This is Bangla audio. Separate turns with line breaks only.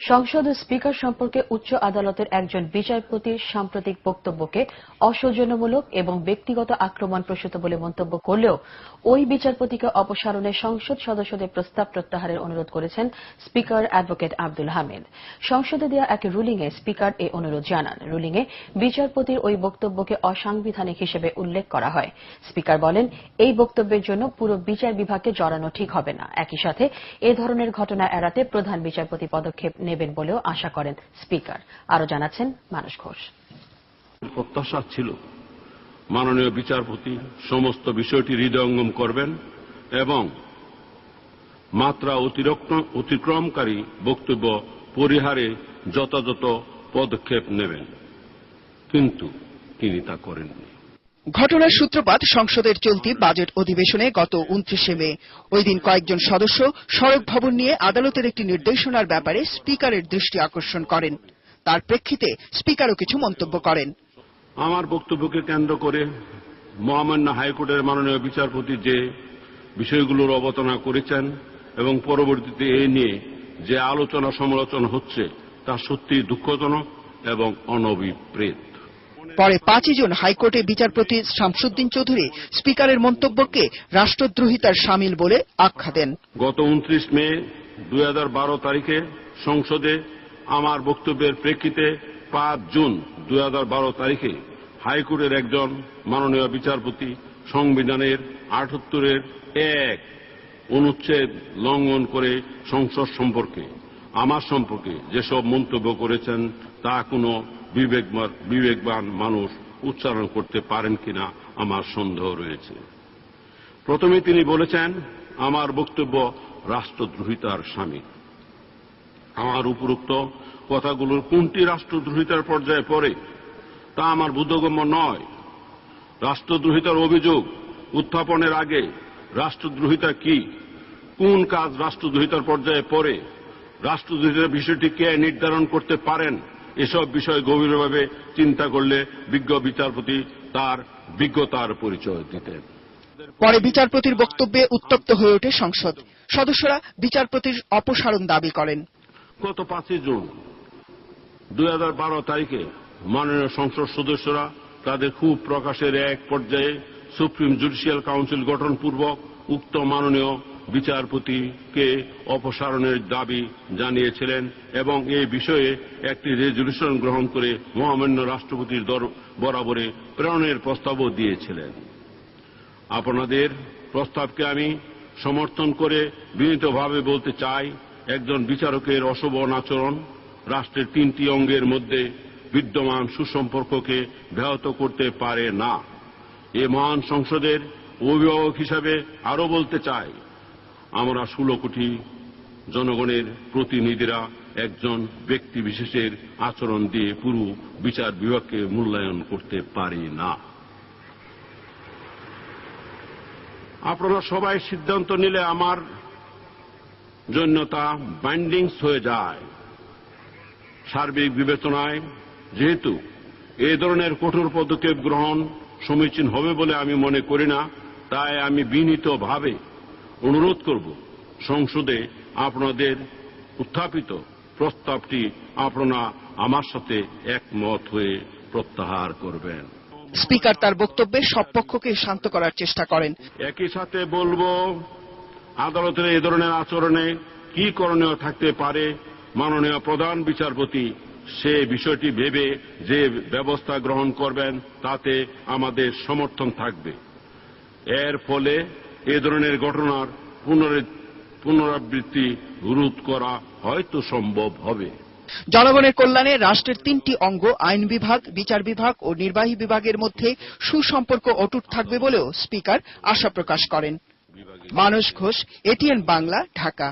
সংসদ স্পিকার সম্পর্কে উচ্চ আদালতের একজন বিচারপতির সাম্প্রতিক বক্তব্যকে অসৌজন্যমূলক এবং ব্যক্তিগত আক্রমণ প্রসূত বলে মন্তব্য করলেও ওই বিচারপতিকে অপসারণে সংসদ সদস্যদের প্রস্তাব প্রত্যাহারের অনুরোধ করেছেন স্পিকার অ্যাডভোকেট আব্দুল হামিদ। সংসদে দেওয়া এক রুলিংয়ে স্পিকার এ অনুরোধ জানান। রুলিংয়ে বিচারপতির ওই বক্তব্যকে অসাংবিধানিক হিসেবে উল্লেখ করা হয়। স্পিকার বলেন, এই বক্তব্যের জন্য পুরো বিচার বিভাগকে জড়ানো ঠিক হবে না। একই সাথে এ ধরনের ঘটনা এড়াতে প্রধান বিচারপতি পদক্ষেপ নেবেন বলেও আশা করেন স্পিকার। আরও জানাচ্ছেন মানস ঘোষ।
প্রত্যাশা ছিল, মাননীয় বিচারপতি সমস্ত বিষয়টি হৃদয়ঙ্গম করবেন এবং মাত্রা অতিক্রমকারী বক্তব্য পরিহারে যথাযথ পদক্ষেপ নেবেন। কিন্তু তিনি তা করেননি।
ঘটনার সূত্রপাত সংসদের চলতি বাজেট অধিবেশনে গত উনত্রিশে মে। ওই দিন কয়েকজন সদস্য সড়ক ভবন নিয়ে আদালতের একটি নির্দেশনার ব্যাপারে স্পিকারের দৃষ্টি আকর্ষণ করেন। তার প্রেক্ষিতে স্পিকারও কিছু মন্তব্য করেন।
আমার বক্তব্যকে কেন্দ্র করে মহামান্য হাইকোর্টের মাননীয় বিচারপতি যে বিষয়গুলোর অবতারণা করেছেন এবং পরবর্তীতে এ নিয়ে যে আলোচনা সমালোচনা হচ্ছে তা সত্যি দুঃখজনক এবং অনভিপ্রেত।
পরে পাঁচই জন হাইকোর্টে বিচারপতি শামসুদ্দিন চৌধুরী স্পিকারের মন্তব্যকে রাষ্ট্রদ্রোহিতার সামিল বলে আখ্যা দেন।
গত উনত্রিশ মে দু হাজার বারো তারিখে সংসদে আমার বক্তব্যের প্রেক্ষিতে পাঁচ জুন দু হাজার বারো তারিখে হাইকোর্টের একজন মাননীয় বিচারপতি সংবিধানের আটাত্তরের এক অনুচ্ছেদ লঙ্ঘন করে সংসদ সম্পর্কে আমার সম্পর্কে যেসব মন্তব্য করেছেন তা কোনো বিবেকবান বিবেকবান মানুষ উচ্চারণ করতে পারেন কিনা আমার সন্দেহ রয়েছে। প্রথমে তিনি বলেছেন, আমার বক্তব্য রাষ্ট্রদ্রোহিতার স্বামী। আমার উপরোক্ত কথাগুলোর কোনটি রাষ্ট্রদ্রোহিতার পর্যায়ে পড়ে, তা আমার বোধগম্য নয়। রাষ্ট্রদ্রোহিতার অভিযোগ উত্থাপনের আগে রাষ্ট্রদ্রোহিতা কি, কোন কাজ রাষ্ট্রদ্রোহিতার পর্যায়ে পড়ে, রাষ্ট্রদ্রোহিতার বিষয়টি কে নির্ধারণ করতে পারেন এসব বিষয় গভীরভাবে চিন্তা করলে বিজ্ঞ বিচারপতি তার বিজ্ঞতার পরিচয় দিতেন।
পরে বিচারপতির বক্তব্যে উত্তপ্ত হয়ে ওঠে সংসদ। সদস্যরা বিচারপতির অপসারণ দাবি করেন।
গত পাঁচই জুন দু হাজার বারো তারিখে মাননীয় সংসদ সদস্যরা তাদের খুব প্রকাশের এক পর্যায়ে সুপ্রিম জুডিশিয়াল কাউন্সিল গঠনপূর্বক উক্ত মাননীয় বিচারপতিকে অপসারণের দাবি জানিয়েছিলেন এবং এই বিষয়ে একটি রেজলিউশন গ্রহণ করে মহামান্য রাষ্ট্রপতির বরাবরে প্রেরণের প্রস্তাবও দিয়েছিলেন। আপনাদের প্রস্তাবকে আমি সমর্থন করে বিনীতভাবে বলতে চাই, একজন বিচারকের অশোভন আচরণ রাষ্ট্রের তিনটি অঙ্গের মধ্যে বিদ্যমান সুসম্পর্ককে ব্যাহত করতে পারে না। এ মহান সংসদের অভিভাবক হিসাবে আরও বলতে চাই আমরা ষোলো কোটি জনগণের প্রতিনিধিরা একজন ব্যক্তি বিশেষের আচরণ দিয়ে পুরো বিচার বিভাগকে মূল্যায়ন করতে পারি না। আপনারা সবাই সিদ্ধান্ত নিলে আমার জন্য তা বাইন্ডিংস হয়ে যায়। সার্বিক বিবেচনায় যেহেতু এ ধরনের কঠোর পদক্ষেপ গ্রহণ সমীচীন হবে বলে আমি মনে করি না, তাই আমি বিনীতভাবে অনুরোধ করব সংসদে আপনাদের উত্থাপিত প্রস্তাবটি আপনারা আমার সাথে একমত হয়ে প্রত্যাহার করবেন।
স্পিকার তার বক্তব্যে সব পক্ষকে শান্ত করার চেষ্টা করেন।
একই সাথে বলব আদালতের এই ধরনের আচরণে কি করণীয় থাকতে পারে মাননীয় প্রধান বিচারপতি সে বিষয়টি ভেবে যে ব্যবস্থা গ্রহণ করবেন তাতে আমাদের সমর্থন থাকবে। এর ফলে এ ধরনের ঘটনার পুনরাবৃত্তি রোধ করা হয়তো সম্ভব হবে।
জনগণের কল্যাণে রাষ্ট্রের তিনটি অঙ্গ আইন বিভাগ বিচার বিভাগ ও নির্বাহী বিভাগের মধ্যে সুসম্পর্ক অটুট থাকবে বলেও স্পিকার আশা প্রকাশ করেন। মানস ঘোষ এটিএন বাংলা ঢাকা।